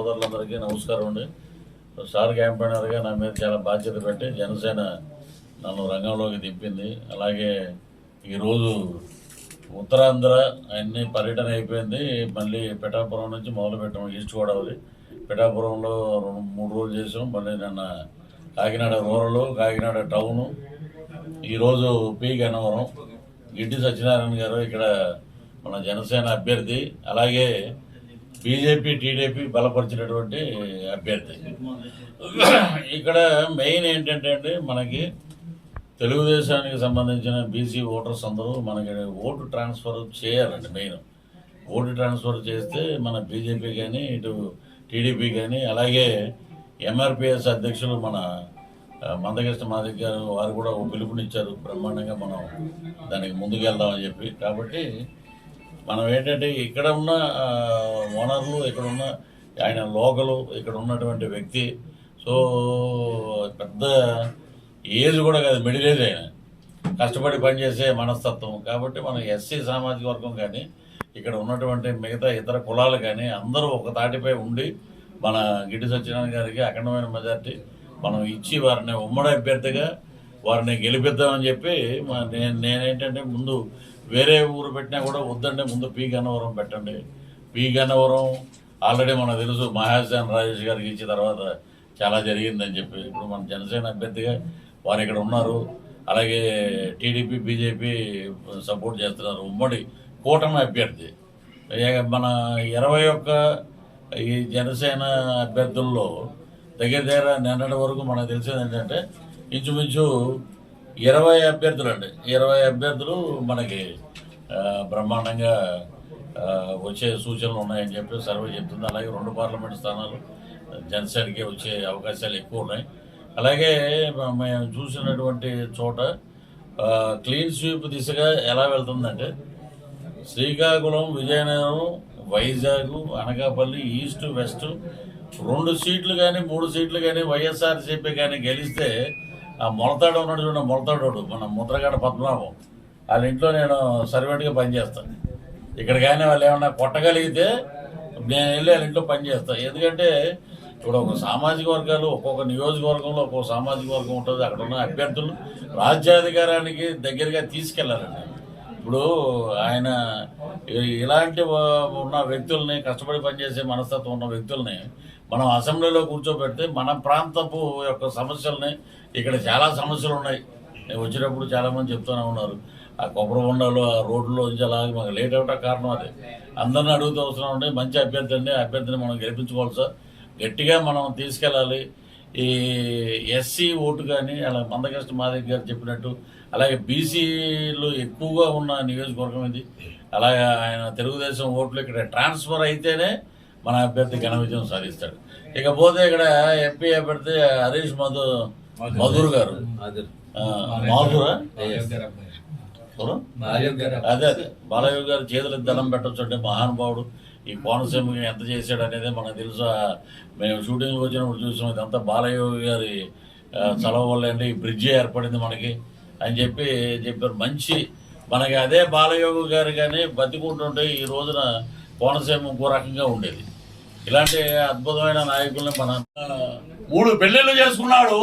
సోదరులందరికీ నమస్కారం అండి. సార్ క్యాంపెయినర్గా నా మీద చాలా బాధ్యత పెట్టి జనసేన నన్ను రంగంలోకి దింపింది. అలాగే ఈరోజు ఉత్తరాంధ్ర అన్ని పర్యటన అయిపోయింది. మళ్ళీ పిఠాపురం నుంచి మొదలు పెట్టాం ఈస్ట్ గోదావరి. పిఠాపురంలో రెండు మూడు రోజులు చేసాం మళ్ళీ నిన్న కాకినాడ రూరల్ కాకినాడ టౌను. ఈరోజు పి గన్నవరం. గిడ్డి సత్యనారాయణ గారు ఇక్కడ మన జనసేన అభ్యర్థి. అలాగే బీజేపీ టీడీపీ బలపరిచినటువంటి అభ్యర్థి. ఇక్కడ మెయిన్ ఏంటంటే అండి మనకి తెలుగుదేశానికి సంబంధించిన బీసీ ఓటర్స్ అందరూ మనకి ఓటు ట్రాన్స్ఫర్ చేయాలండి మెయిన్. ఓటు ట్రాన్స్ఫర్ చేస్తే మన బీజేపీ కానీ ఇటు టీడీపీ కానీ అలాగే ఎంఆర్పిఎస్ అధ్యక్షులు మన మందకృష్ణ మాదిక్ గారు వారు కూడా ఒక పిలుపునిచ్చారు బ్రహ్మాండంగా మనం దానికి ముందుకు వెళ్దామని చెప్పి. కాబట్టి మనం ఏంటంటే ఇక్కడ ఉన్న ఓనర్లు ఇక్కడ ఉన్న ఆయన లోకలు ఇక్కడ ఉన్నటువంటి వ్యక్తి. సో పెద్ద ఏజ్ కూడా కాదు మిడిల్ ఏజ్ ఆయన. కష్టపడి పనిచేసే మనస్తత్వం. కాబట్టి మనం ఎస్సీ సామాజిక వర్గం కానీ ఇక్కడ ఉన్నటువంటి మిగతా ఇతర కులాలు కానీ అందరూ ఒక తాటిపై ఉండి మన గిడ్డి సత్యనారాయణ గారికి అఖండమైన మెజార్టీ. మనం ఇచ్చి వారిని ఉమ్మడి అభ్యర్థిగా వారిని గెలిపిద్దామని చెప్పి నేను నేనేంటంటే ముందు వేరే ఊరు పెట్టినా కూడా వద్దండి ముందు పి గన్నవరం పెట్టండి. పి గన్నవరం ఆల్రెడీ మనకు తెలుసు మహాసేన్ రాజేష్ గారికి ఇచ్చిన తర్వాత చాలా జరిగిందని చెప్పి. ఇప్పుడు మన జనసేన అభ్యర్థిగా వారు ఇక్కడ ఉన్నారు. అలాగే టీడీపీ బీజేపీ సపోర్ట్ చేస్తున్నారు. ఉమ్మడి కూటమి అభ్యర్థి. మన ఇరవై ఒక్క ఈ జనసేన అభ్యర్థుల్లో దగ్గర దగ్గర నిన్నటి వరకు మనకు తెలిసేది ఏంటంటే ఇంచుమించు ఇరవై అభ్యర్థులు అండి ఇరవై అభ్యర్థులు మనకి బ్రహ్మాండంగా వచ్చే సూచనలు ఉన్నాయని చెప్పి సర్వే చెప్తుంది. అలాగే రెండు పార్లమెంట్ స్థానాలు జనసేనకి వచ్చే అవకాశాలు ఎక్కువ ఉన్నాయి. అలాగే మేము చూసినటువంటి చోట క్లీన్ స్వీప్ దిశగా ఎలా వెళ్తుందంటే శ్రీకాకుళం విజయనగరం వైజాగ్ అనకాపల్లి ఈస్ట్ వెస్ట్ రెండు సీట్లు కానీ మూడు సీట్లు కానీ వైఎస్ఆర్సీపీ కానీ గెలిస్తే ఆ మొలతాడు ఉన్నాడు చూడండి మొలతాడోడు మన ముద్రగడ పద్మనాభం. వాళ్ళ ఇంట్లో నేను సర్వెంట్గా పనిచేస్తాను ఇక్కడ కానీ వాళ్ళు ఏమన్నా కొట్టగలిగితే నేను వెళ్ళి వాళ్ళ ఇంట్లో పనిచేస్తాను ఎందుకంటే ఇప్పుడు ఒక సామాజిక వర్గాలు ఒక్కొక్క నియోజకవర్గంలో ఒక్కొక్క సామాజిక వర్గం ఉంటుంది. అక్కడ ఉన్న అభ్యర్థులు రాజ్యాధికారానికి దగ్గరగా తీసుకెళ్ళాలండి. ఇప్పుడు ఆయన ఇలాంటి ఉన్న వ్యక్తుల్ని కష్టపడి పనిచేసే మనస్తత్వం ఉన్న వ్యక్తుల్ని మనం అసెంబ్లీలో కూర్చోబెడితే మన ప్రాంతపు యొక్క సమస్యల్ని ఇక్కడ చాలా సమస్యలు ఉన్నాయి నేను వచ్చినప్పుడు చాలామంది చెప్తూనే ఉన్నారు. ఆ కొబ్బరి బొండాలు ఆ రోడ్లో నుంచి అలాగే మాకు లేట్ అవ్వటం కారణం అదే. అందరిని అడుగుతూ అవసరం ఉంటే మంచి అభ్యర్థి అండి అభ్యర్థిని మనం గెలిపించుకోవాలి సార్. గట్టిగా మనం తీసుకెళ్ళాలి. ఈ ఎస్సీ ఓటు కానీ అలా మందకృష్ణ మాదిక్ గారు చెప్పినట్టు అలాగే బీసీలు ఎక్కువగా ఉన్న నియోజకవర్గం ఇది. అలాగే ఆయన తెలుగుదేశం ఓట్లు ఇక్కడ ట్రాన్స్ఫర్ అయితేనే మన అభ్యర్థి ఘన విజయం సాధిస్తాడు. ఇకపోతే ఇక్కడ ఎంపీ అభ్యర్థి హరీష్ మధు మధుర్. గారు. మాధురా? అదే అదే. బాలయ్య గారు చేతులకు దండం పెట్టొచ్చు అంటే మహానుభావుడు ఈ కోనసీమకి ఎంత చేశాడు అనేది మనకు తెలుసు? మేము షూటింగ్కి వచ్చినప్పుడు చూసాం. ఇదంతా బాలయ్య గారి చలవ వల్ల అండి. ఈ బ్రిడ్జి ఏర్పడింది మనకి. అని చెప్పి చెప్పారు. మంచి మనకి అదే బాలయోగి గారు కానీ బతికుంటుంటే ఈ రోజున కోనసీమ ఇంకో రకంగా ఉండేది. ఇలాంటి అద్భుతమైన నాయకుల్ని మన మూడు పెళ్ళిళ్ళు చేసుకున్నాడు.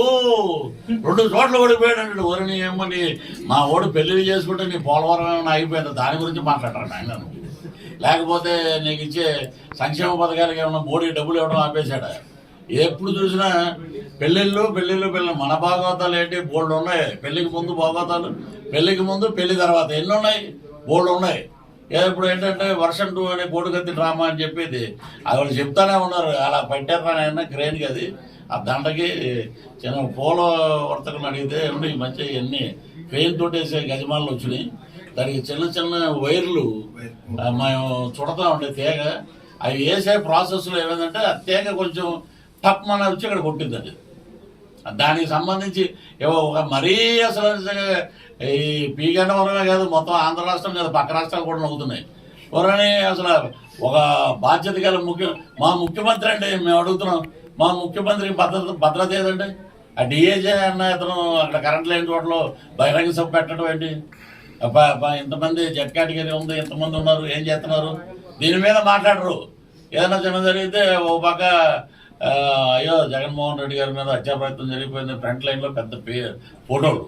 రెండు చోట్ల ఓడిపోయాడు ఓరిని ఏమని మా ఓడి పెళ్ళిళ్ళు చేసుకుంటే నీ పోలవరం ఏమైనా అయిపోయింది దాని గురించి మాట్లాడరా ఆయన లేకపోతే నీకు ఇచ్చే సంక్షేమ పథకాలకు ఏమైనా మోడీ డబ్బులు ఇవ్వడం ఆపేశాడు? ఎప్పుడు చూసినా పెళ్ళిళ్ళు పెళ్ళిళ్ళు పెళ్ళి మన భాగవతాలు ఏంటి? బోల్డ్ ఉన్నాయి. పెళ్ళికి ముందు భాగవతాలు పెళ్ళికి ముందు పెళ్ళి తర్వాత. ఎన్ని ఉన్నాయి? బోల్డ్ ఉన్నాయి. ఇప్పుడు ఏంటంటే వర్షం టూ అనే కోడికత్తి డ్రామా అని చెప్పేది. అది వాళ్ళు చెప్తానే ఉన్నారు. అలా పెట్టారు ఆయన క్రేన్కి అది ఆ దండకి చిన్న పూల వర్తకులు అడిగితే ఏమండి ఈ మధ్య ఇవన్నీ క్రెయిన్ తోటేసే గజమాలు వచ్చినాయి? దానికి చిన్న చిన్న వైర్లు మేము చుడతా ఉండే తీగ. అవి వేసే ప్రాసెస్లో ఏమైందంటే ఆ తీగ కొంచెం తప్పమని వచ్చి ఇక్కడ కొట్టింది అది దానికి సంబంధించి ఏవో ఒక మరీ అసలు ఈ పీగన్నవరమే కాదు మొత్తం ఆంధ్ర రాష్ట్రం కాదు పక్క రాష్ట్రాలు కూడా నవ్వుతున్నాయి. ఎవరని అసలు ఒక బాధ్యత గల ముఖ్య మా ముఖ్యమంత్రి అండి మేము అడుగుతున్నాం మా ముఖ్యమంత్రికి భద్రత భద్రత ఏదండి? ఆ డిఏజే అన్న ఇతను అక్కడ కరెంట్ లేని చోట్ల బహిరంగ సభ పెట్టడం ఏంటి? ఇంతమంది జెట్ కేటగిరీ ఉంది ఇంతమంది ఉన్నారు ఏం చేస్తున్నారు? దీని మీద మాట్లాడరు. ఏదైనా చిన్న జరిగితే ఓ పక్క అయ్యో జగన్మోహన్ రెడ్డి గారి మీద హత్యా ప్రయత్నం జరిగిపోయింది. ఫ్రంట్ లైన్లో పెద్ద పే ఫోటోలు.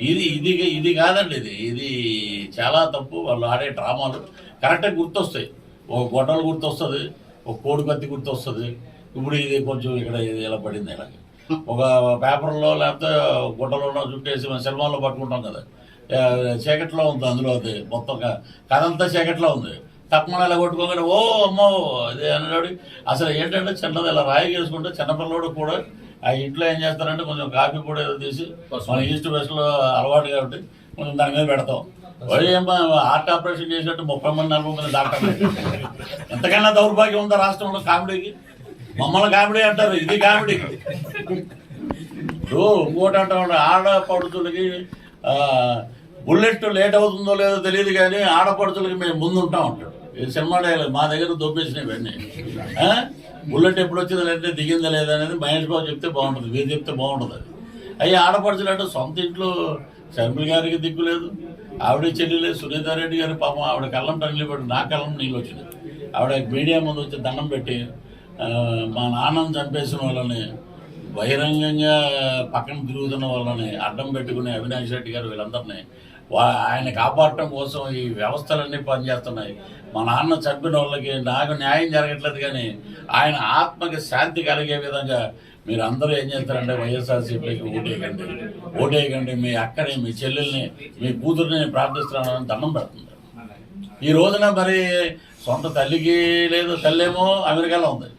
ఇది ఇది ఇది కాదండి ఇది. ఇది చాలా తప్పు. వాళ్ళు ఆడే డ్రామాలు. కరెక్ట్గా గుర్తొస్తాయి. ఒక గొడవలు గుర్తొస్తుంది ఒక కోడి కత్తి గుర్తొస్తుంది. ఇప్పుడు ఇది కొంచెం ఇక్కడ ఇది ఇలా పడింది ఇలా ఒక పేపర్లో లేకపోతే గుడ్డలో చుట్టేసి మన సినిమాల్లో పట్టుకుంటాం కదా. చీకట్లో ఉంది అందులో అది. మొత్తం క- కథ అంతా చీకట్లో ఉంది. తప్పమని ఇలా కొట్టుకోగానే ఓ అమ్మో! ఇది అన్నాడు అసలు ఏంటంటే చిన్నది ఇలా రాయి చేసుకుంటే చిన్నపిల్లడు కూడా ఆ ఇంట్లో ఏం చేస్తారంటే కొంచెం కాఫీ కూడా ఏదో తీసి మన ఈస్ట్ వెస్ట్లో అలవాటు కాబట్టి కొంచెం దాని మీద పెడతాం. ఏమో హార్ట్ ఆపరేషన్ చేసినట్టు ముప్పై మంది నలభై మంది డాక్టర్లు ఎంతకన్నా దౌర్భాగ్యం ఉందా రాష్ట్రంలో కామెడీకి? మమ్మల్ని కామెడీ అంటారు ఇది కామెడీ. ఇప్పుడు ఇంకోటి అంటా ఉంటాడు ఆడపడుచులకి ఆ, బుల్లెట్ లేట్ అవుతుందో లేదో తెలియదు కానీ ఆడపడుచులకి మేము ముందు ఉంటాం ఉంటాడు సినిమా డైలాగ్ మా దగ్గర దొబ్బేసినాయి ఇవన్నీ. బుల్లెట్ ఎప్పుడు వచ్చింది లేదంటే దిగిందా లేదా అనేది మహేష్ బాబు చెప్తే బాగుంటుంది మీరు చెప్తే బాగుంటుంది అది. అవి ఆడపడుచులంటే సొంత ఇంట్లో శర్మిల గారికి దిక్కు లేదు ఆవిడ చెల్లెలే సునీతారెడ్డి గారి పాపం ఆవిడ కళ్ళం టంగిలి పెట్టి నా కళ్ళం నీళ్ళు వచ్చింది ఆవిడ మీడియా ముందు వచ్చి దండం పెట్టి మా నాన్నని చంపేసిన వాళ్ళని బహిరంగంగా పక్కన తిరుగుతున్న వాళ్ళని అడ్డం పెట్టుకుని అవినాష్ రెడ్డి గారు వీళ్ళందరినీ ఆయన కాపాడటం కోసం ఈ వ్యవస్థలన్నీ పనిచేస్తున్నాయి. మా నాన్న చంపిన వాళ్ళకి నాకు న్యాయం జరగట్లేదు కానీ ఆయన ఆత్మకి శాంతి కలిగే విధంగా మీరు అందరూ ఏం చేస్తారంటే వైఎస్ఆర్సీపీకి ఓటేయకండి. ఓటేయకండి మీ అక్కని మీ చెల్లెల్ని మీ కూతుర్ని ప్రార్థిస్తున్నానని దండం పెడుతుంది. ఈ రోజున మరి సొంత తల్లికి లేదు తల్లేమో అమెరికాలో ఉంది.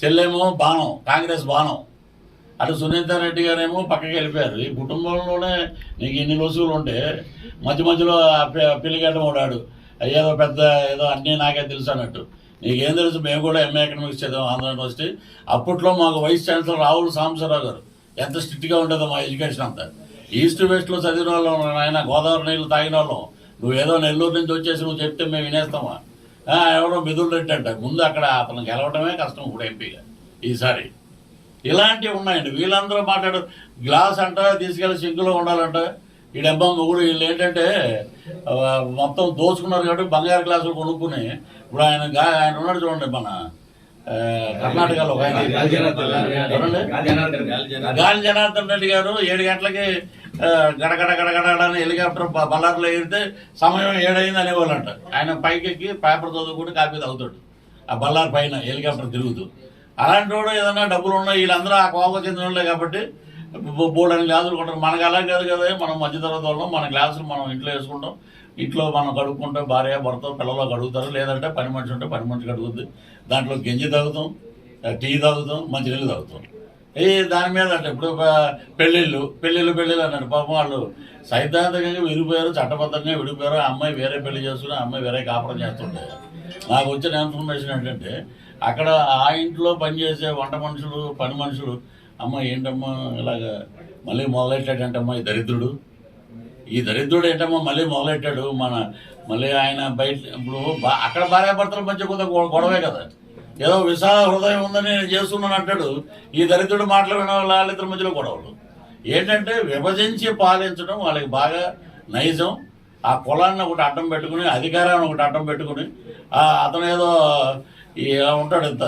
చెల్లేమో బాణం కాంగ్రెస్ బాణం. అటు సునీతారెడ్డి గారేమో పక్కకి వెళ్ళిపోయారు. ఈ కుటుంబంలోనే నీకు ఇన్ని రోజులు ఉంటే మధ్య మధ్యలో ఆ పి- పిల్లిగడ్డ ఏదో పెద్ద ఏదో అన్నీ నాకే తెలుసు అన్నట్టు. నీకేం తెలుసు? మేము కూడా ఎంఏ ఎకనామిక్స్ చదివాం ఆంధ్ర యూనివర్సిటీ అప్పట్లో మాకు వైస్ ఛాన్సలర్ రాహుల్ సాంబశివరావు గారు. ఎంత స్ట్రిక్ట్గా ఉండేదో మా ఎడ్యుకేషన్ అంతా. ఈస్ట్ వెస్ట్లో చదివిన వాళ్ళం ఆయన గోదావరి నీళ్ళు తాగిన వాళ్ళం. నువ్వేదో నెల్లూరు నుంచి వచ్చేసి నువ్వు చెప్తే మేము వినేస్తామా? ఆ, ఎవరో మిదులు రెడ్డి అంట. ముందు అక్కడ అతను గెలవడమే కష్టం ఇప్పుడు ఎంపీగా ఈసారి. ఇలాంటివి ఉన్నాయండి. వీళ్ళందరూ మాట్లాడు గ్లాస్ అంట తీసుకెళ్ళి సింకులో ఉండాలంట. ఈ డబ్బా మొగుడు వీళ్ళు ఏంటంటే మొత్తం దోచుకున్నారు కాబట్టి బంగారు గ్లాసులు కొనుక్కుని ఇప్పుడు ఆయన ఆయన ఉన్నాడు చూడండి మన కర్ణాటకలో ఒక ఆయన. ఎవరండి? గాలి జనార్దన్ రెడ్డి గారు ఏడు గంటలకి గడగడ గడగడ అని హెలికాప్టర్ బ- బళ్ళార్లో ఎగిరితే సమయం ఏడైంది అనేవాళ్ళంట. ఆయన పైకి ఎక్కి పేపర్ చదువుకుంటే కాపీ తాగుతాడు. ఆ బళ్ళార్ పైన హెలికాప్టర్ తిరుగుతూ. అలాంటి వాడు ఏదైనా డబ్బులు ఉన్నాయి వీళ్ళందరూ ఆ కోప చెందిన వాళ్ళే కాబట్టి బో- బోర్డని గ్లాసులు కొంటారు. మనకు అలా కాదు కదా మనం మధ్యతరగతి వాళ్ళం మన గ్లాసులు మనం ఇంట్లో వేసుకుంటాం. ఇంట్లో మనం కడుక్కుంటాం భార్య భర్త పిల్లలు కడుగుతారు. లేదంటే పని మనిషి ఉంటే పని మనిషి కడుగుద్ది. దాంట్లో గింజి తాగుతాం టీ తాగుతాం మంచినీళ్ళు తాగుతాం. ఏ దాని మీద అంటే ఇప్పుడు పెళ్ళిళ్ళు పెళ్ళిళ్ళు పెళ్ళిళ్ళు అన్నాడు పాపం వాళ్ళు సైద్ధాంతికంగా విడిపోయారు చట్టబద్ధంగా విడిపోయారు. ఆ అమ్మాయి వేరే పెళ్ళి చేసుకుని అమ్మాయి వేరే కాపురం చేస్తుండే నాకు వచ్చిన ఇన్ఫర్మేషన్ ఏంటంటే అక్కడ ఆ ఇంట్లో పనిచేసే వంట మనుషులు పని మనుషులు అమ్మ ఏంటమ్మా ఇలాగ మళ్ళీ మొదలెట్టాడంటమ్మా ఈ దరిద్రుడు. ఈ దరిద్రుడు ఏంటమ్మా మళ్ళీ మొదలెట్టాడు. మన మళ్ళీ ఆయన బయట ఇప్పుడు బా- అక్కడ భార్యాభర్తల మధ్య కొంత గొడవే కదా. ఏదో విశాల హృదయం ఉందని నేను చేస్తున్నాను అంటాడు. ఈ దరిద్రుడు మాటలు విన వాళ్ళిద్దరి మధ్యలో గొడవలు. ఏంటంటే విభజించి పాలించడం వాళ్ళకి బాగా నైజం. ఆ కులాన్ని ఒకటి అడ్డం పెట్టుకుని అధికారాన్ని ఒకటి అడ్డం పెట్టుకుని ఆ అతను ఏదో ఉంటాడు ఇంత?